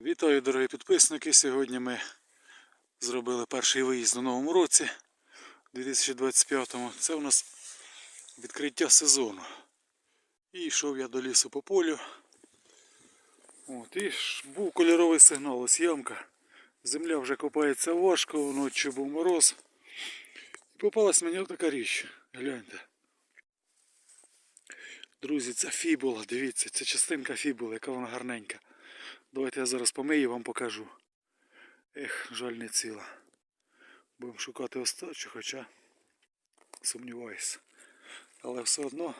Вітаю, дорогі підписники. Сьогодні ми зробили перший виїзд у новому році 2025-му. Це у нас відкриття сезону. І йшов я до лісу по полю. От, і був кольоровий сигнал, ось ямка. Земля вже копається важко, ночі був мороз. І попалась мені така річ. Гляньте. Друзі, це фібула, дивіться, це частинка фібули, яка вона гарненька. Давайте я зараз помию і вам покажу. Ех, жаль не ціла. Будемо шукати остачу, хоча сумніваюся. Але все одно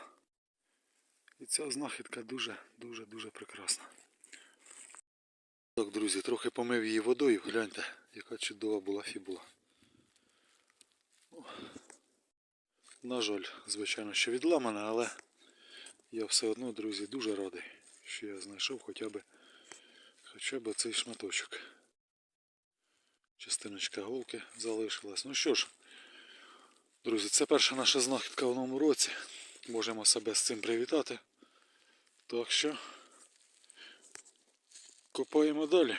і ця знахідка дуже, дуже, дуже прекрасна. Так, друзі, трохи помив її водою, гляньте, яка чудова була фібула. На жаль, звичайно, що відламана, але я все одно, друзі, дуже радий, що я знайшов хоча б хоча б цей шматочок. Частиночка голки залишилась. Ну що ж, друзі, це перша наша знахідка в новому році. Можемо себе з цим привітати. Так що копаємо далі.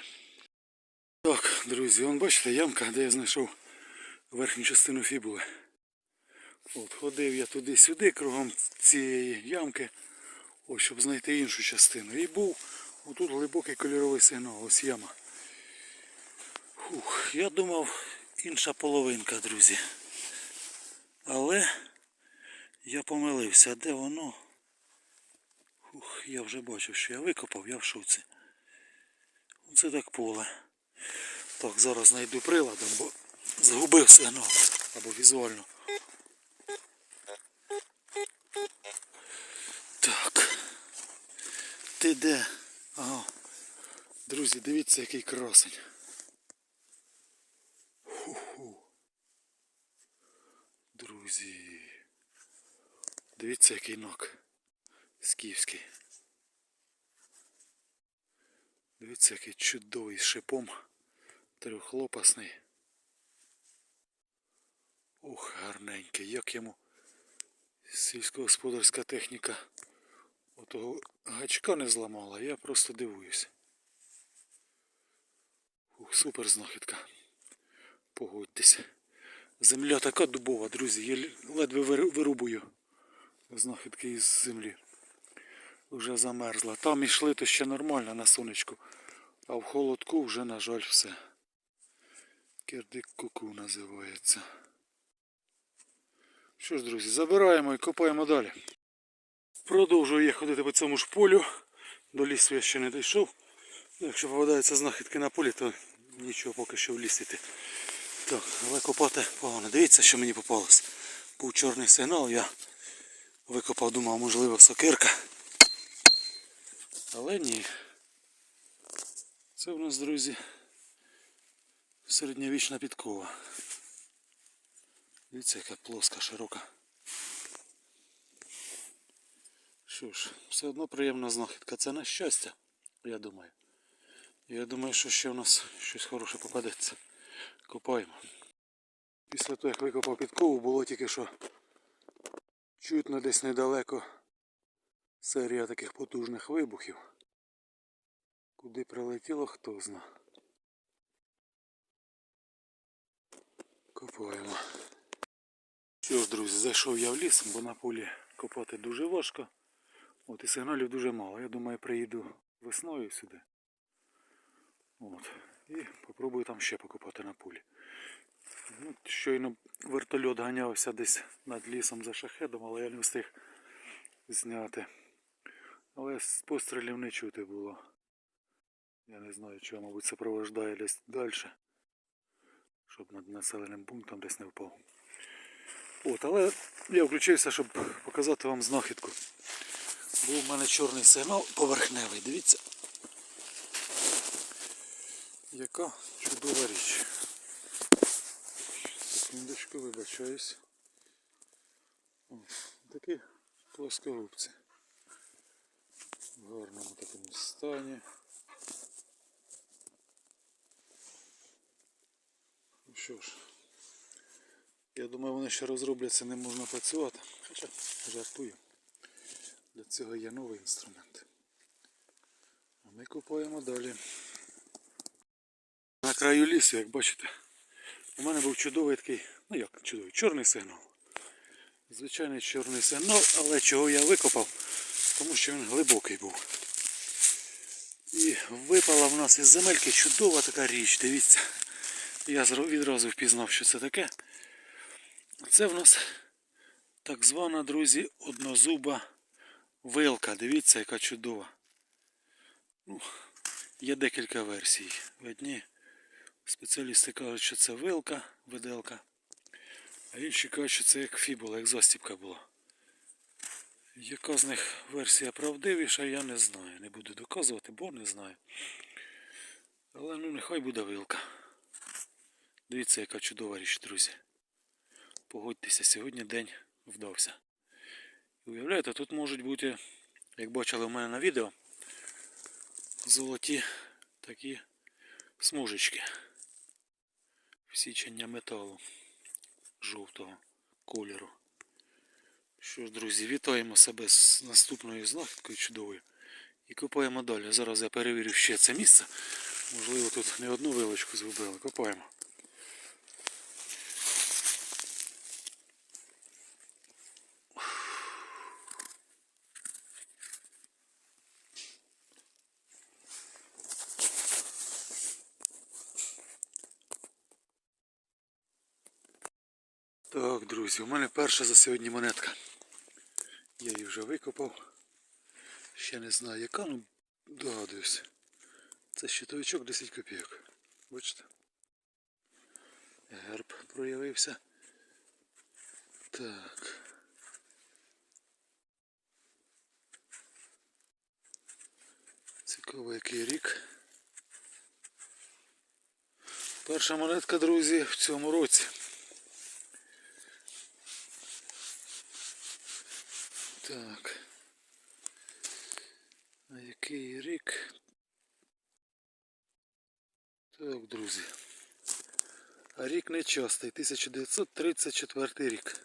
Так, друзі, вон бачите ямка, де я знайшов верхню частину фібули. От, ходив я туди-сюди кругом цієї ямки, ось, щоб знайти іншу частину. І був отут глибокий кольоровий сигнал, ось яма. Фух, я думав інша половинка, друзі. Але я помилився, де воно? Фух, я вже бачив, що я викопав, я в шоці. Це так поле. Так, зараз знайду приладом, бо загубив сигнал або візуально. Так. Ти де? Ага. Друзі, дивіться, який красень. Ху-ху. Друзі. Дивіться, який нок. Скіфський. Дивіться, який чудовий шипом. Трьохлопасний. Ух, гарненький. Як йому сільськогосподарська техніка отого гачка не зламала, я просто дивуюсь. Ух, супер знахідка. Погодьтесь. Земля така дубова, друзі, я ледве вирубую знахідки із землі. Вже замерзла. Там ішли то ще нормально на сонечку, а в холодку вже, на жаль, все. Кирдик куку називається. Що ж, друзі, забираємо і копаємо далі. Продовжую я ходити по цьому ж полю. До лісу я ще не дійшов. Ну, Якщо попадаються знахідки на полі, то нічого поки що в ліс іти. Так, але копати погано. Дивіться, що мені попалось. Був чорний сигнал, я викопав, думав, можливо, сокирка. Але ні. Це у нас, друзі, середньовічна підкова. Дивіться, яка плоска, широка. Що ж, все одно приємна знахідка. Це на щастя, я думаю. Я думаю, що ще в нас щось хороше попадеться. Копаємо. Після того, як викопав підкову, було тільки що чутно десь недалеко серія таких потужних вибухів. Куди прилетіло, хто зна. Копаємо. Що ж, друзі, зайшов я в ліс, бо на полі копати дуже важко. От і сигналів дуже мало. Я думаю, приїду весною сюди. От. І попробую там ще покопати на полі. Ну, щойно вертольот ганявся десь над лісом за шахедом, але я не встиг зняти. Але з пострілів не чути було. Я не знаю, чого, мабуть, супроводжує десь далі. Щоб над населеним пунктом десь не впав. От, але я включився, щоб показати вам знахідку. Був у мене чорний сигнал поверхневий, дивіться. Яка чудова річ. Секундочку, вибачаюсь. Такі плоскогубці. В гарному такому стані. Ну що ж, я думаю, вони ще розробляться, не можна працювати. Хоча жартую. Для цього є новий інструмент. А ми купуємо далі. На краю лісу, як бачите, у мене був чудовий такий, ну як чудовий, чорний сигнал. Звичайний чорний сигнал, але чого я викопав? Тому що він глибокий був. І випала в нас із земельки чудова така річ, дивіться. Я відразу впізнав, що це таке. Це в нас так звана, друзі, однозуба вилка. Дивіться, яка чудова. Ну, є декілька версій. Одні спеціалісти кажуть, що це вилка, виделка, а інші кажуть, що це як фібула, як застіпка була. Яка з них версія правдивіша, я не знаю. Не буду доказувати, бо не знаю. Але ну нехай буде вилка. Дивіться, яка чудова річ, друзі. Погодьтеся, сьогодні день вдався. Уявляєте, тут можуть бути, як бачили в мене на відео, золоті такі смужечки. Всічення металу жовтого кольору. Що ж, друзі, вітаємо себе з наступною знахідкою чудовою. І копаємо далі. Зараз я перевірю ще це місце. Можливо, тут не одну вилочку зробили. Копаємо. Так, друзі, у мене перша за сьогодні монетка. Я її вже викопав. Ще не знаю яка, ну догадуюсь. Це щитовичок 10 копійок. Бачите? Герб проявився. Так. Цікаво, який рік. Перша монетка, друзі, в цьому році. Так. А який рік? Так, друзі. А рік нечастий, 1934 рік.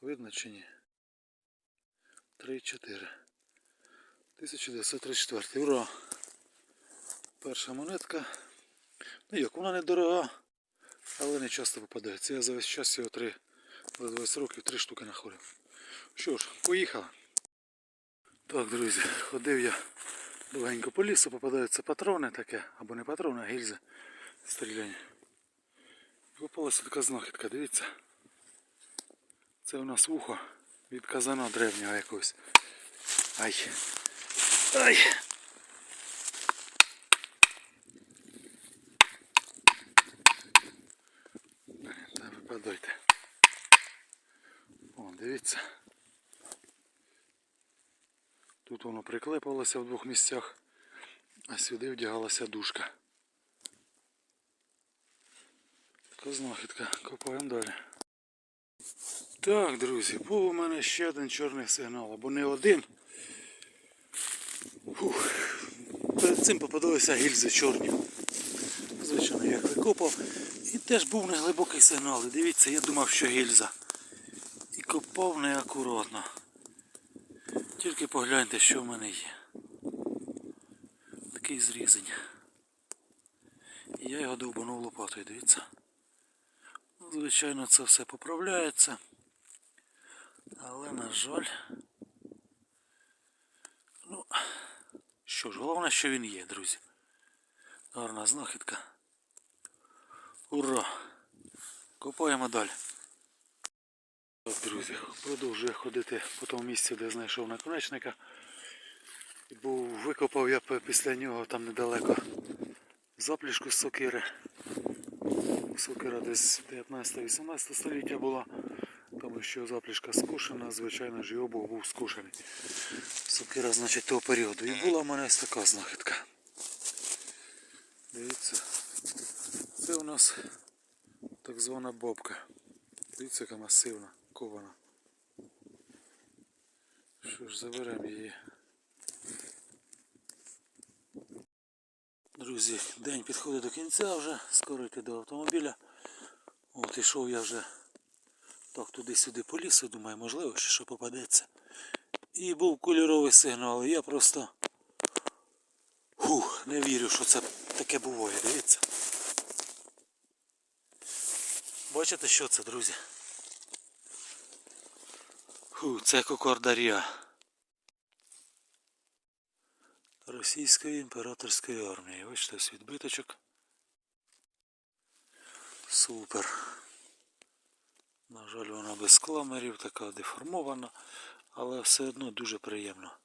Видно чи ні? 3-4. 1934. Ура! Перша монетка. Ну як, вона недорога, але не часто попадається. Я за весь час його три, за 20 років три штуки знаходив. Що ж, поїхали. Так, друзі, ходив я довгенько по лісу, попадаються патрони таке, або не патрони, а гільзи стріляні. Попалася така знахідка, дивіться. Це у нас вухо від казана древнього якогось. Ай. Ай. Та випадайте. Дивіться. Тут воно приклепалося в двох місцях, а сюди вдягалася дужка. Така знахідка. Копаємо далі. Так, друзі, був у мене ще один чорний сигнал, або не один. Фух. Перед цим попадалися гільзи чорні. Звичайно, як викопав. І теж був неглибокий сигнал. І дивіться, я думав, що гільза. І копав неакуратно. Тільки погляньте, що в мене є. Такий зрізень. І я його довбанув лопатою, дивіться. Ну, Звичайно, це все поправляється. Але, на жаль. Ну, що ж, головне, що він є, друзі. Гарна знахідка. Ура! Копаємо далі. Друзі, продовжую ходити по тому місці, де знайшов наконечника. Був викопав я після нього там недалеко заплішку з сокири. Сокира десь 19-18 століття була, тому що заплішка скушена, звичайно ж і обух був скушений. Сокира, значить, того періоду. І була в мене ось така знахідка. Дивіться, це у нас так звана бобка. Дивіться, яка масивна, кована. Що ж, заберемо її. Друзі, день підходить до кінця вже, скоро йти до автомобіля. От ішов я вже так туди-сюди по лісу, думаю, можливо, ще що попадеться. І був кольоровий сигнал, і я просто Фух, не вірю, що це таке буває, дивіться. Бачите, що це, друзі? Фу, це кокордарія. Російської імператорської армії. Ось відбиточок. Супер. На жаль, вона без кламерів, така деформована, але все одно дуже приємно.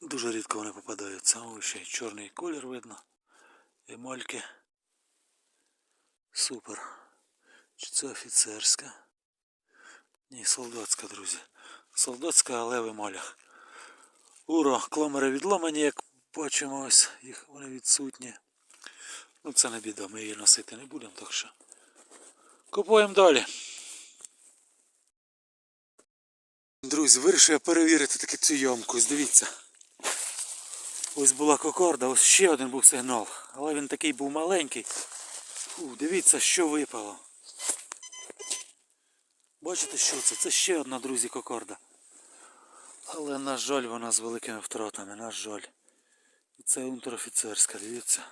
Дуже рідко вони попадаються. Ось ще чорний колір видно. Емальки. Супер. Чи це офіцерська? Ні, солдатська, друзі. Солдатська, але в емалях. Ура, кламери відламані, як бачимо, ось їх вони відсутні. Ну це не біда, ми її носити не будемо, так що. Купуємо далі. Друзі, вирішив я перевірити таки цю ямку. Дивіться. Ось була кокорда, ось ще один був сигнал. Але він такий був маленький. Фу, дивіться, що випало. Бачите, що це? Це ще одна, друзі, кокорда. Але, на жаль, вона з великими втратами, на жаль. І це унтерофіцерська, дивіться.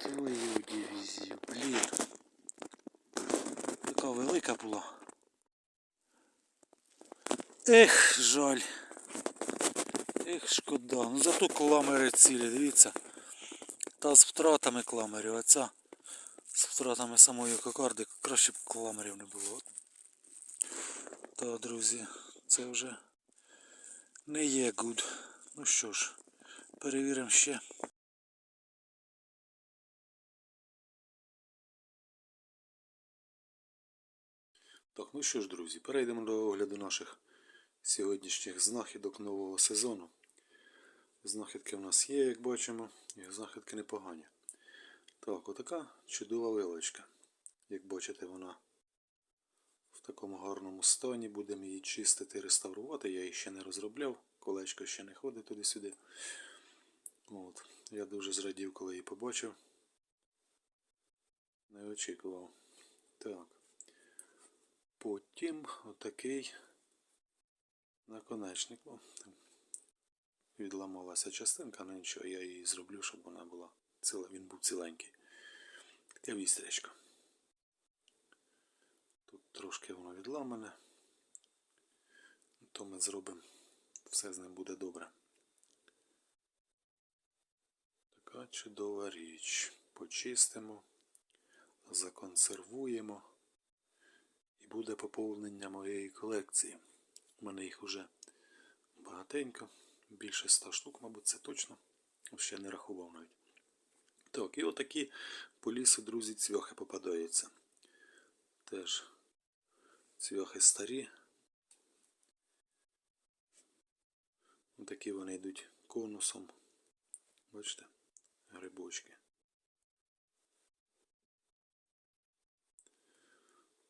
Твою дивізію, блін. Така велика була. Ех, жаль. Ех, шкода. Ну зато кламери цілі, дивіться. Та з втратами кламерів, а ця з втратами самої кокарди краще б кламерів не було. Та, друзі, це вже не є гуд. Ну що ж, перевіримо ще. Так, ну що ж, друзі, перейдемо до огляду наших сьогоднішніх знахідок нового сезону. Знахідки в нас є, як бачимо, і знахідки непогані. Так, отака чудова вилочка. Як бачите, вона в такому гарному стані. Будемо її чистити, реставрувати. Я її ще не розробляв, колечко ще не ходить туди-сюди. От. Я дуже зрадів, коли її побачив. Не очікував. Так. Потім отакий наконечник. Відламалася частинка, але нічого, я її зроблю, щоб вона була ціла, він був ціленький. Таке вістрячко. Тут трошки воно відламане. То ми зробимо, все з ним буде добре. Така чудова річ. Почистимо, законсервуємо і буде поповнення моєї колекції. У мене їх уже багатенько, більше 100 штук, мабуть, це точно. Ще не рахував навіть. Так, і отакі по лісу, друзі, цвяхи попадаються. Теж цвяхи старі. Такі вони йдуть конусом. Бачите, грибочки.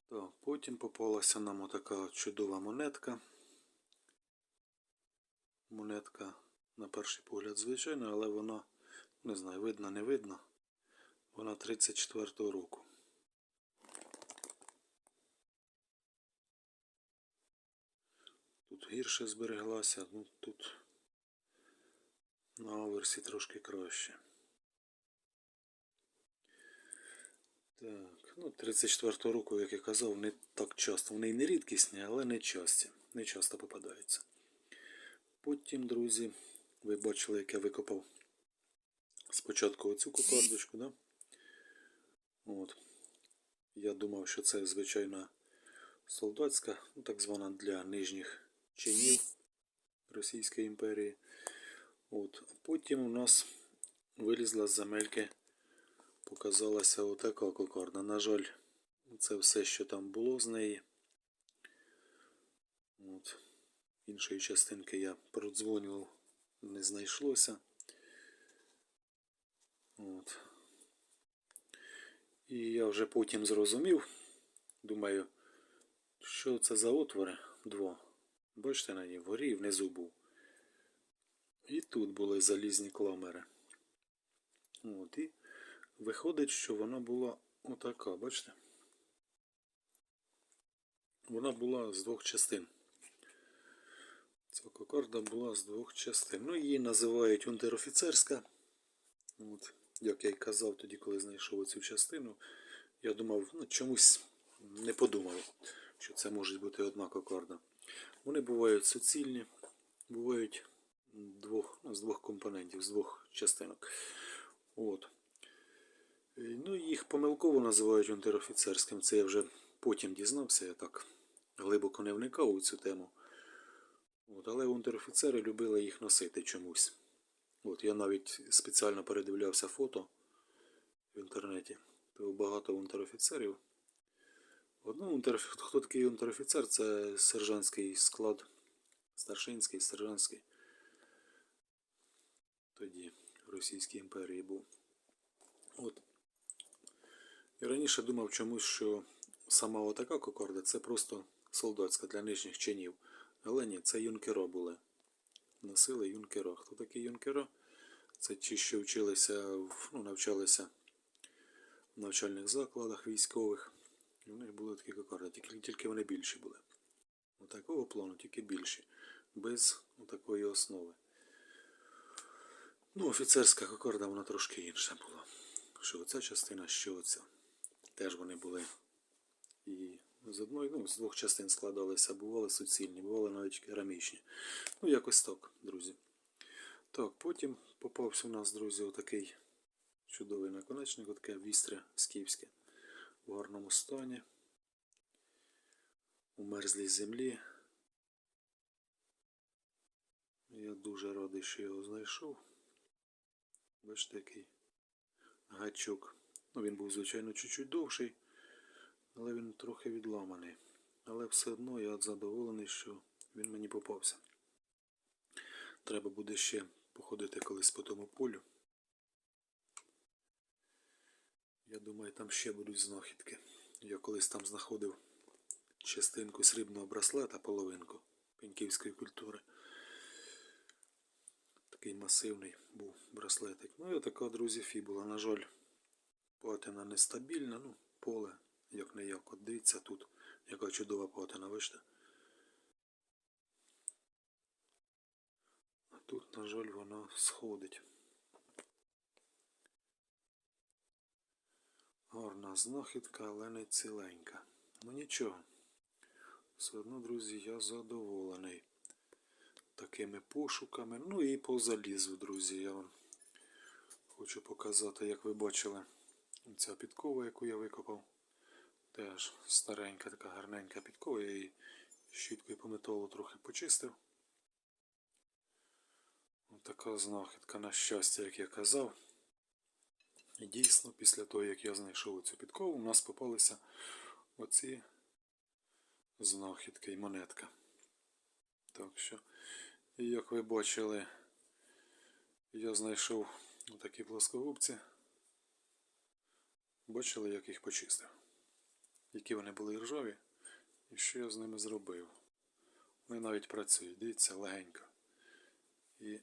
Так, потім попалася нам отака чудова монетка. Монетка на перший погляд звичайна, але вона, не знаю, видно, не видно. Вона 34-го року. Тут гірше збереглася, ну тут на аверсі трошки краще. Так, ну 34-го року, як я казав, не так часто. Вони і не рідкісні, але не часті. Не часто попадаються. Потім, друзі, ви бачили, як я викопав спочатку оцю кокардочку, да? От. Я думав, що це звичайна солдатська, ну, так звана для нижніх чинів Російської імперії. От. Потім у нас вилізла з земельки, показалася отака кокарда. На жаль, це все, що там було з неї. От. Іншої частинки я продзвонював, не знайшлося. От. І я вже потім зрозумів, думаю, що це за отвори два. Бачите на ній, вгорі і внизу був. І тут були залізні кламери. От, і виходить, що вона була отака, бачите? Вона була з двох частин. Ця кокарда була з двох частин. Ну, її називають унтерофіцерська. От, як я й казав тоді, коли знайшов цю частину, я думав, ну чомусь не подумав, що це може бути одна кокарда. Вони бувають суцільні, бувають двох, ну, з двох компонентів, з двох частинок. От. Ну, їх помилково називають унтерофіцерським. Це я вже потім дізнався, я так глибоко не вникав у цю тему. От, але унтерофіцери любили їх носити чомусь. От, я навіть спеціально передивлявся фото в інтернеті. То багато унтерофіцерів. Унтерофі... Хто такий унтерофіцер? Це сержантський склад, старшинський, сержантський. Тоді в Російській імперії був. От. І раніше думав чомусь, що сама отака кокорда це просто солдатська для нижніх чинів. Але ні, це юнкера були. Носили юнкера. Хто такі юнкера? Це ті, що вчилися, ну, навчалися в навчальних закладах військових. І них були такі кокарди, тільки, тільки вони більші були. Отакого плану, тільки більші. Без такої основи. Ну, офіцерська кокарда, вона трошки інша була. Що оця частина, що оця. Теж вони були і з одної, ну, з двох частин складалися, бували суцільні, бували навіть керамічні. Ну, якось так, друзі. Так, потім попався у нас, друзі, отакий чудовий наконечник, отаке вістря скіфське в гарному стані. У мерзлій землі. Я дуже радий, що його знайшов. Бачите, який гачок. Ну, він був, звичайно, чуть-чуть довший, але він трохи відламаний. Але все одно я задоволений, що він мені попався. Треба буде ще походити колись по тому полю. Я думаю, там ще будуть знахідки. Я колись там знаходив частинку срібного браслета, половинку пеньківської культури. Такий масивний був браслетик. Ну і така, друзі, фібула. На жаль, патина нестабільна, ну, поле, як не як. От дивіться тут, яка чудова патина, бачите? А тут, на жаль, вона сходить. Гарна знахідка, але не ціленька. Ну нічого. Все одно, друзі, я задоволений такими пошуками. Ну і по залізу, друзі, я вам хочу показати, як ви бачили, ця підкова, яку я викопав. Теж старенька, така гарненька підкова. Я її щіткою по металу трохи почистив. Ось така знахідка, на щастя, як я казав. І дійсно, після того, як я знайшов цю підкову, у нас попалися оці знахідки і монетка. Так що, як ви бачили, я знайшов такі плоскогубці. Бачили, як їх почистив. Які вони були ржаві, і що я з ними зробив. Вони навіть працюють, дивіться, легенько. І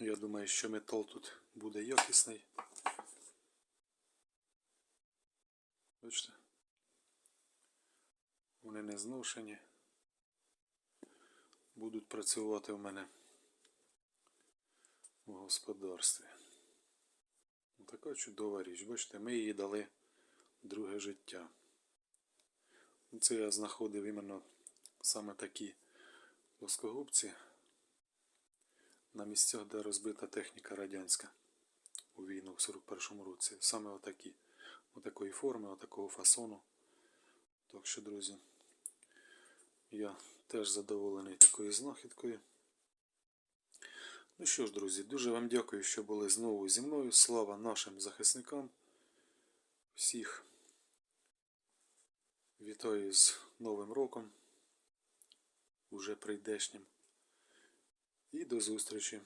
я думаю, що метал тут буде якісний. Бачите? Вони не зношені. Будуть працювати в мене в господарстві. Така чудова річ. Бачите, ми їй дали друге життя. Це я знаходив іменно саме такі плоскогубці на місцях, де розбита техніка радянська у війну в 41-му році. Саме отакі. Отакої форми, отакого фасону. Так що, друзі, я теж задоволений такою знахідкою. Ну що ж, друзі, дуже вам дякую, що були знову зі мною. Слава нашим захисникам. Всіх вітаю з Новим роком, уже прийдешнім. І до зустрічі